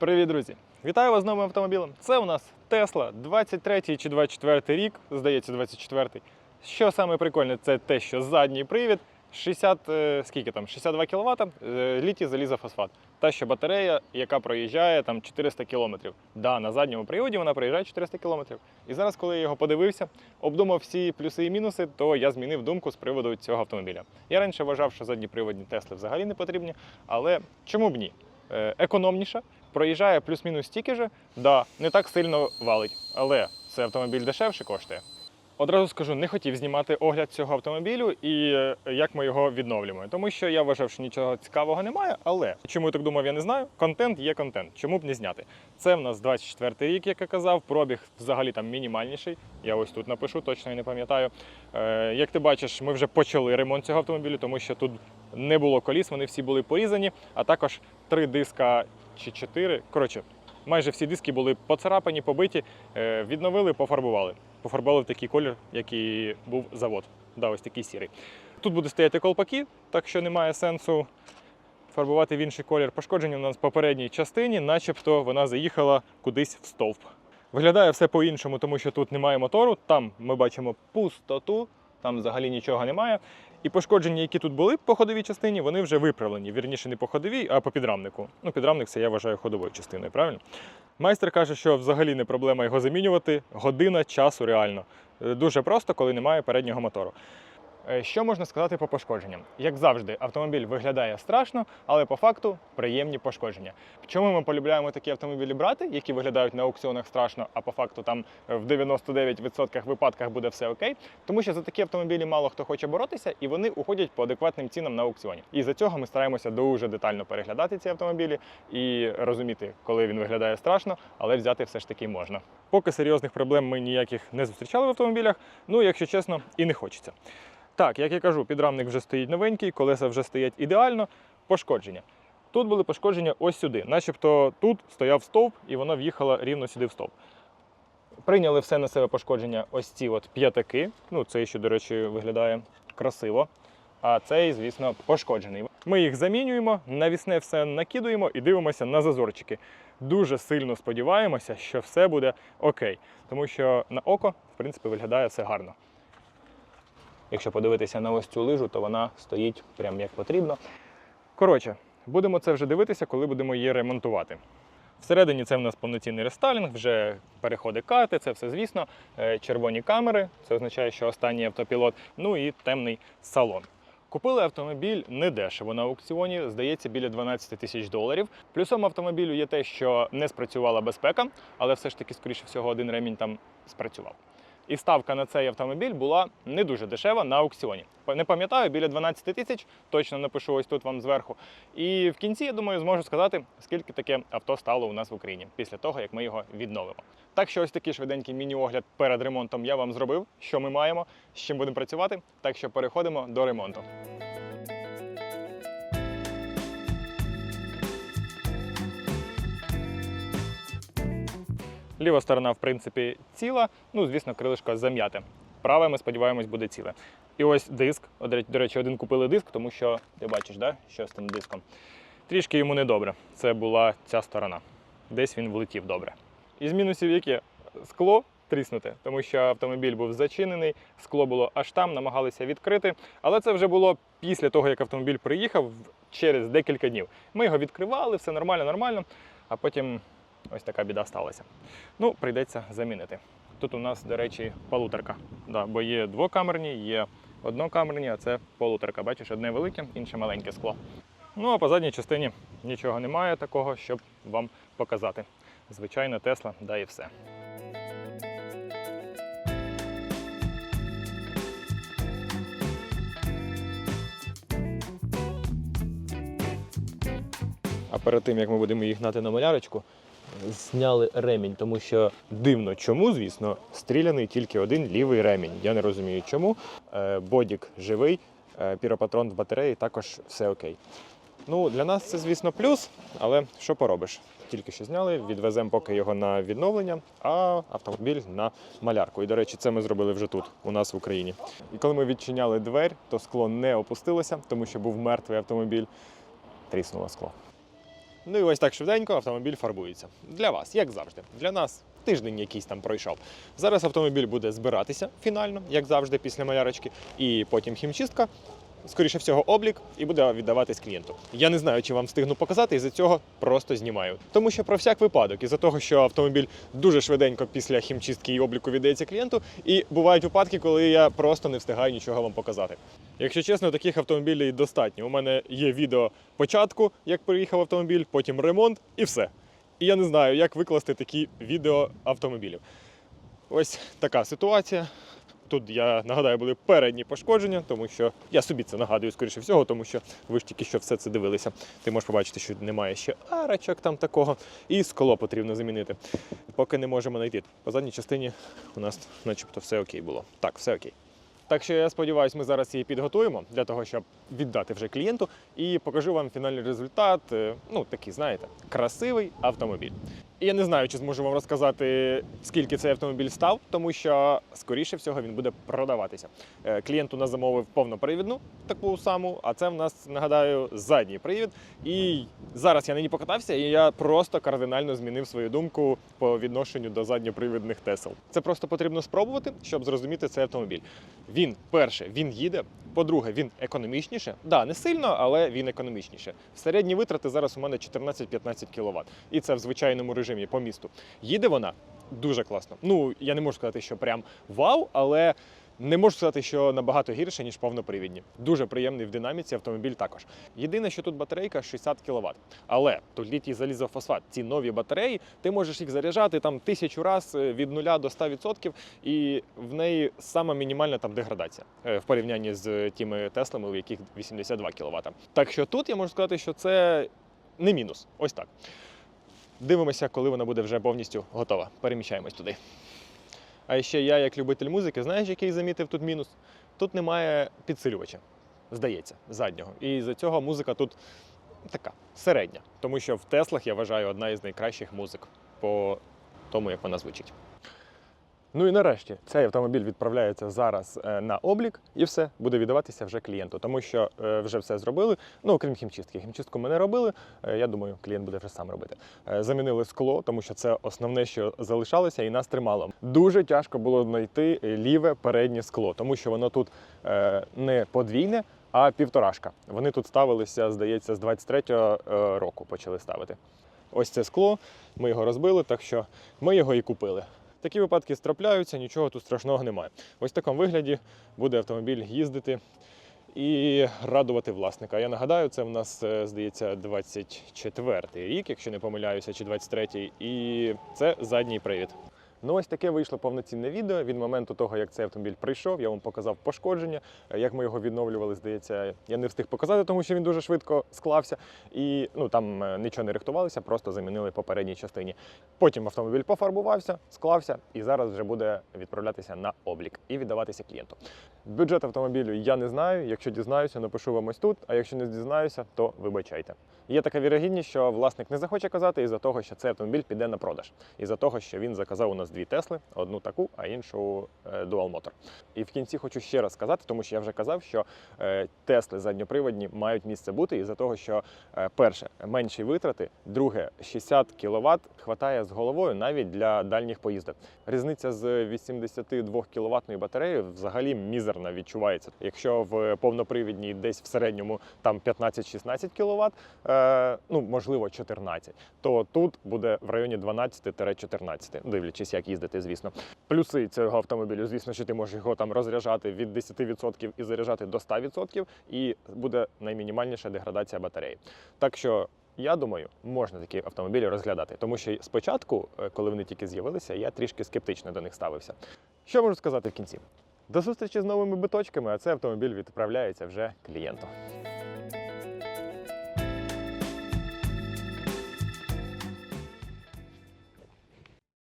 Привіт, друзі! Вітаю вас з новим автомобілем. Це у нас Tesla 23 чи 24 рік, здається, 24. Що саме прикольне, це те, що задній привід 60, е, скільки там, 62 кВт, е, літій залізофосфат. Та що батарея, яка проїжджає там 400 км. Да, на задньому приводі вона проїжджає 400 км. І зараз, коли я його подивився, обдумав всі плюси і мінуси, то я змінив думку з приводу цього автомобіля. Я раніше вважав, що задніприводні Тесли взагалі не потрібні, але чому б ні? Е, економніша, проїжджає плюс-мінус стільки же, да, не так сильно валить, але це автомобіль дешевше коштує. Одразу скажу, не хотів знімати огляд цього автомобілю і е, як ми його відновлюємо. Тому що я вважав, що нічого цікавого немає. Але чому я так думав, я не знаю. Контент є контент. Чому б не зняти? Це в нас 24 рік, як я казав. Пробіг взагалі там мінімальніший. Я ось тут напишу, точно я не пам'ятаю. Е, як ти бачиш, ми вже почали ремонт цього автомобілю, тому що тут не було коліс, вони всі були порізані, а також три диска чи чотири. Коротше, майже всі диски були поцарапані, побиті, е, відновили, пофарбували. Пофарбували в такий колір, який був завод. Да, ось такий сірий. Тут буде стояти колпаки, так що немає сенсу фарбувати в інший колір. Пошкодження у нас в попередній частині, начебто вона заїхала кудись в стовп. Виглядає все по-іншому, тому що тут немає мотору. Там ми бачимо пустоту, там взагалі нічого немає. І пошкодження, які тут були по ходовій частині, вони вже виправлені. Вірніше, не по ходовій, а по підрамнику. Ну, підрамник це я вважаю ходовою частиною, правильно? Майстер каже, що взагалі не проблема його замінювати. Година часу реально. Е, Дуже просто, коли немає переднього мотору. Е, Що можна сказати по пошкодженням? Як завжди, автомобіль виглядає страшно, але по факту приємні пошкодження. Чому ми полюбляємо такі автомобілі брати, які виглядають на аукціонах страшно, а по факту там е, в 99% випадках буде все окей? Тому що за такі автомобілі мало хто хоче боротися, і вони уходять по адекватним цінам на аукціоні. І за цього ми стараємося дуже детально переглядати ці автомобілі і розуміти, коли він виглядає страшно, але взяти все ж таки можна. Поки серйозних проблем ми ніяких не зустрічали в автомобілях. Ну, якщо чесно, і не хочеться. Так, як я кажу, підрамник вже стоїть новенький, колеса вже стоять ідеально. Пошкодження. Тут були пошкодження ось сюди. Начебто тут стояв стовп і воно в'їхало рівно сюди в стовп. Прийняли все на себе пошкодження ось ці от п'ятаки. Ну, цей ще, до речі, виглядає красиво. А цей, звісно, пошкоджений. Ми їх замінюємо, навісне все накидуємо і дивимося на зазорчики. Дуже сильно сподіваємося, що все буде окей. Тому що на око, в принципі, виглядає все гарно. Якщо подивитися на ось цю лижу, то вона стоїть прям як потрібно. Коротше, будемо це вже дивитися, коли будемо її ремонтувати. Всередині це в нас повноцінний рестайлінг, вже переходи карти, це все звісно. Е, Червоні камери, це означає, що останній автопілот, ну і темний салон. Купили автомобіль недешево на аукціоні, здається, біля 12 тисяч доларів. Плюсом автомобілю є те, що не спрацювала безпека, але все ж таки, скоріше всього, один ремінь там спрацював. І ставка на цей автомобіль була не дуже дешева на аукціоні. Не пам'ятаю, біля 12 тисяч, точно напишу ось тут вам зверху. І в кінці, я думаю, зможу сказати, скільки таке авто стало у нас в Україні після того, як ми його відновимо. Так що ось такий швиденький міні-огляд перед ремонтом я вам зробив, що ми маємо, з чим будемо працювати. Так що переходимо до ремонту. Ліва сторона, в принципі, ціла. Ну, звісно, крилишко зам'яте. Праве, ми сподіваємось, буде ціле. І ось диск. До речі, один купили диск, тому що ти бачиш, да, що з тим диском. Трішки йому недобре. Це була ця сторона. Десь він влетів добре. Із мінусів яке? Скло тріснуте, тому що автомобіль був зачинений, скло було аж там, намагалися відкрити. Але це вже було після того, як автомобіль приїхав через декілька днів. Ми його відкривали, все нормально, нормально, а потім ось така біда сталася. Ну, прийдеться замінити. Тут у нас, до речі, полуторка. Да, бо є двокамерні, є однокамерні, а це полуторка. Бачиш, одне велике, інше маленьке скло. Ну а по задній частині нічого немає такого, щоб вам показати. Звичайно, Тесла, да і все. А перед тим, як ми будемо їх гнати на малярочку, зняли ремінь, тому що дивно, чому, звісно, стріляний тільки один лівий ремінь. Я не розумію, чому. Е, Бодік живий, е, піропатрон в батареї, також все окей. Ну, для нас це, звісно, плюс, але що поробиш? Тільки що зняли, відвеземо поки його на відновлення, а автомобіль на малярку. І, до речі, це ми зробили вже тут, у нас в Україні. І коли ми відчиняли двері, то скло не опустилося, тому що був мертвий автомобіль. Тріснуло скло. Ну і ось так швиденько автомобіль фарбується. Для вас, як завжди. Для нас тиждень якийсь там пройшов. Зараз автомобіль буде збиратися фінально, як завжди, після малярочки, і потім хімчистка. Скоріше всього, облік і буде віддаватись клієнту. Я не знаю, чи вам встигну показати, і за цього просто знімаю. Тому що про всяк випадок, із-за того, що автомобіль дуже швиденько після хімчистки і обліку віддається клієнту, і бувають випадки, коли я просто не встигаю нічого вам показати. Якщо чесно, таких автомобілів достатньо. У мене є відео початку, як приїхав автомобіль, потім ремонт і все. І я не знаю, як викласти такі відео автомобілів. Ось така ситуація. Тут я нагадаю, були передні пошкодження, тому що я собі це нагадую, скоріше всього, тому що ви ж тільки що все це дивилися. Ти можеш побачити, що немає ще арочок там такого, і скло потрібно замінити. Поки не можемо знайти. По задній частині у нас, начебто, все окей було. Так, все окей. Так що я сподіваюся, ми зараз її підготуємо для того, щоб віддати вже клієнту і покажу вам фінальний результат. е, Ну, такий, знаєте, красивий автомобіль. Я не знаю, чи зможу вам розказати, скільки цей автомобіль став, тому що, скоріше всього, він буде продаватися. Е, Клієнт у нас замовив повнопривідну таку саму, а це в нас, нагадаю, задній привід. І зараз я на ній покатався, і я просто кардинально змінив свою думку по відношенню до задньопривідних Тесел. Це просто потрібно спробувати, щоб зрозуміти цей автомобіль. Він, перше, він їде. По-друге, він економічніше. Да, не сильно, але він економічніше. Середні витрати зараз у мене 14-15 кВт. І це в звичайному режимі по місту. Їде вона дуже класно. Ну, я не можу сказати, що прям вау, але не можу сказати, що набагато гірше, ніж повнопривідні. Дуже приємний в динаміці автомобіль також. Єдине, що тут батарейка 60 кВт. Але тут літій залізофосфат. Ці нові батареї, ти можеш їх заряджати там тисячу раз е, від 0 до 100%, і в неї сама мінімальна там деградація е, в порівнянні з тими Теслами, у яких 82 кВт. Так що тут я можу сказати, що це не мінус. Ось так. Дивимося, коли вона буде вже повністю готова. Переміщаємось туди. А ще я, як любитель музики, знаєш, який замітив тут мінус? Тут немає підсилювача, здається, заднього. І з-за цього музика тут така середня. Тому що в Теслах я вважаю одна із найкращих музик по тому, як вона звучить. Ну і нарешті цей автомобіль відправляється зараз е, на облік, і все буде віддаватися вже клієнту, тому що е, вже все зробили. Ну окрім хімчистки. Хімчистку ми не робили. е, Я думаю, клієнт буде вже сам робити. Замінили скло, тому що це основне, що залишалося, і нас тримало. Дуже тяжко було знайти ліве переднє скло, тому що воно тут не подвійне, а півторашка. Вони тут ставилися, здається, з 23-го е, року почали ставити. Ось це скло, ми його розбили, так що ми його і купили. Такі випадки страпляються, нічого тут страшного немає. Ось в такому вигляді буде автомобіль їздити і радувати власника. Я нагадаю, це в нас, е, здається, 24-й рік, якщо не помиляюся, чи 23-й, і це задній привід. Ну, ось таке вийшло повноцінне відео. Від моменту того, як цей автомобіль прийшов, я вам показав пошкодження, е, як ми його відновлювали. Здається, я не встиг показати, тому що він дуже швидко склався. І ну там е, нічого не рихтувалося, просто замінили по передній частині. Потім автомобіль пофарбувався, склався і зараз вже буде відправлятися на облік і віддаватися клієнту. Бюджет автомобілю я не знаю. Якщо дізнаюся, напишу вам ось тут. А якщо не дізнаюся, то вибачайте. Є така вірогідність, що власник не захоче казати із-за того, що цей автомобіль піде на продаж, із-за того, що він заказав у нас дві Тесли, одну таку, а іншу е, Dual Motor. І в кінці хочу ще раз сказати, тому що я вже казав, що е, Тесли задньоприводні мають місце бути із-за того, що е, перше менші витрати, друге 60 кВт хватає з головою навіть для дальніх поїздок. Різниця з 82 кВт батареєю взагалі мізерна відчувається. Якщо в повнопривідній десь в середньому там 15-16 кВт, ну можливо 14, то тут буде в районі 12-14, дивлячись, їздити, звісно. Плюси цього автомобілю, звісно, що ти можеш його там розряджати від 10% і заряджати до 100%, і буде наймінімальніша деградація батареї. Так що. Я думаю, можна такі автомобілі розглядати, тому що спочатку, е, коли вони тільки з'явилися, я трішки скептично до них ставився. Що можу сказати в кінці? До зустрічі з новими биточками, а цей автомобіль відправляється вже клієнту.